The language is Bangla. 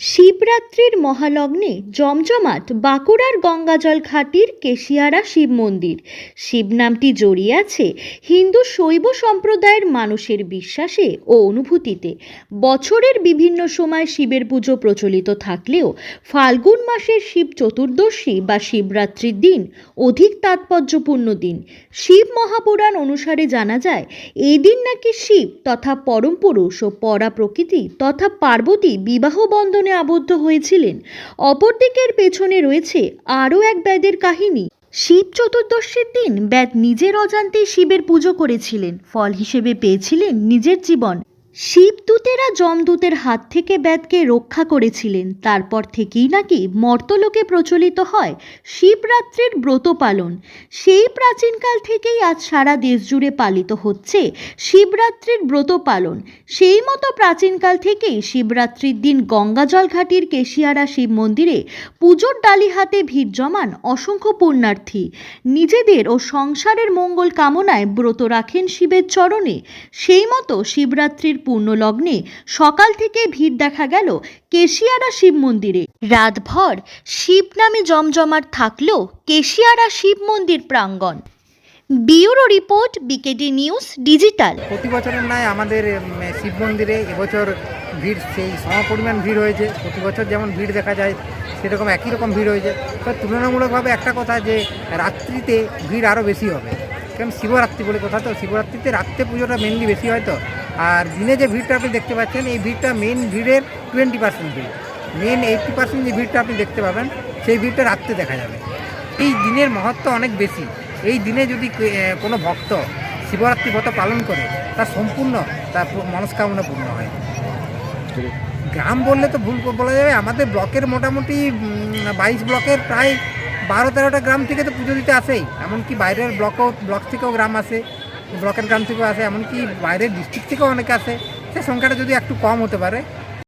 শিবরাত্রির মহালগ্নে জমজমাট বাঁকুড়ার গঙ্গাজল ঘাটির কেশিয়ারা শিব মন্দির। শিব নামটি জড়িয়ে আছে হিন্দু শৈব সম্প্রদায়ের মানুষের বিশ্বাসে ও অনুভূতিতে। বছরের বিভিন্ন সময় শিবের পুজো প্রচলিত থাকলেও ফাল্গুন মাসের শিব চতুর্দশী বা শিবরাত্রির দিন অধিক তাৎপর্যপূর্ণ দিন। শিব মহাপুরাণ অনুসারে জানা যায় এই দিন নাকি শিব তথা পরম পুরুষ ও পরা প্রকৃতি তথা পার্বতী বিবাহ বন্ধনে আবদ্ধ হয়েছিলেন। অপরদিকের পেছনে রয়েছে আরও এক ব্যাদের কাহিনী। শিব চতুর্দশীর দিন ব্যাদ নিজের অজান্তে শিবের পুজো করেছিলেন। ফল হিসেবে পেয়েছিলেন নিজের জীবন। শিবদূতেরা যমদূতের হাত থেকে ব্যাদকে রক্ষা করেছিলেন। তারপর থেকেই নাকি মর্তলোকে প্রচলিত হয় শিবরাত্রির ব্রত পালন। সেই প্রাচীনকাল থেকেই আজ সারা দেশ জুড়ে পালিত হচ্ছে শিবরাত্রির ব্রত পালন। সেই মতো প্রাচীনকাল থেকেই শিবরাত্রির দিন গঙ্গাজল ঘাটির কেশিয়ারা শিব মন্দিরে পুজোর ডালি হাতে ভিড় জমান অসংখ্য পুণ্যার্থী। নিজেদের ও সংসারের মঙ্গল কামনায় ব্রত রাখেন শিবের চরণে। সেই মতো শিবরাত্রির পূর্ণলগ্নে সকাল থেকে ভিড় দেখা গেল কেশিয়ারা শিব মন্দিরে। রাতভর শিব নামে জমজমাট থাকলেও কেশিয়ারা শিব মন্দির প্রাঙ্গণ। Bureau report, BKD news, digital. প্রতি বছরের নয় আমাদের শিব মন্দিরে এবছর ভিড় সেই সমপরিমাণ ভিড় হয়েছে। প্রতি বছর যেমন ভিড় দেখা যায়, সেরকম একই রকম ভিড় হয়েছে। তো তুলনামূলকভাবে একটা কথা যে, রাত্রিতে ভিড় আরও বেশি হবে। কারণ শিবরাত্রি বলে কথা তো, শিবরাত্রিতে রাত্রে পুজোটা মেনলি বেশি হয় তো। আর দিনে যে ভিড়টা আপনি দেখতে পাচ্ছেন, এই ভিড়টা মেন ভিড়ের টোয়েন্টি পার্সেন্ট ভিড়। মেন এইটটি পার্সেন্ট যে ভিড়টা আপনি দেখতে পাবেন, সেই ভিড়টা রাত্রে দেখা যাবে। এই দিনের মহত্ব অনেক বেশি। এই দিনে যদি কোনো ভক্ত শিবরাত্রি ব্রত পালন করে, তার সম্পূর্ণ, তার মনস্কামনা পূর্ণ হয়। গ্রাম বললে তো ভুল বলা যাবে, আমাদের ব্লকের মোটামুটি বাইশ ব্লকের প্রায় বারো তেরোটা গ্রাম থেকে তো পুজো দিতে আসেই। এমনকি বাইরের ব্লকও, ব্লক থেকেও গ্রাম আসে। ব্লকের গ্রাম থেকেও আসে, এমনকি বাইরের ডিস্ট্রিক্ট থেকেও অনেকে আসে। সে সংখ্যাটা যদি একটু কম হতে পারে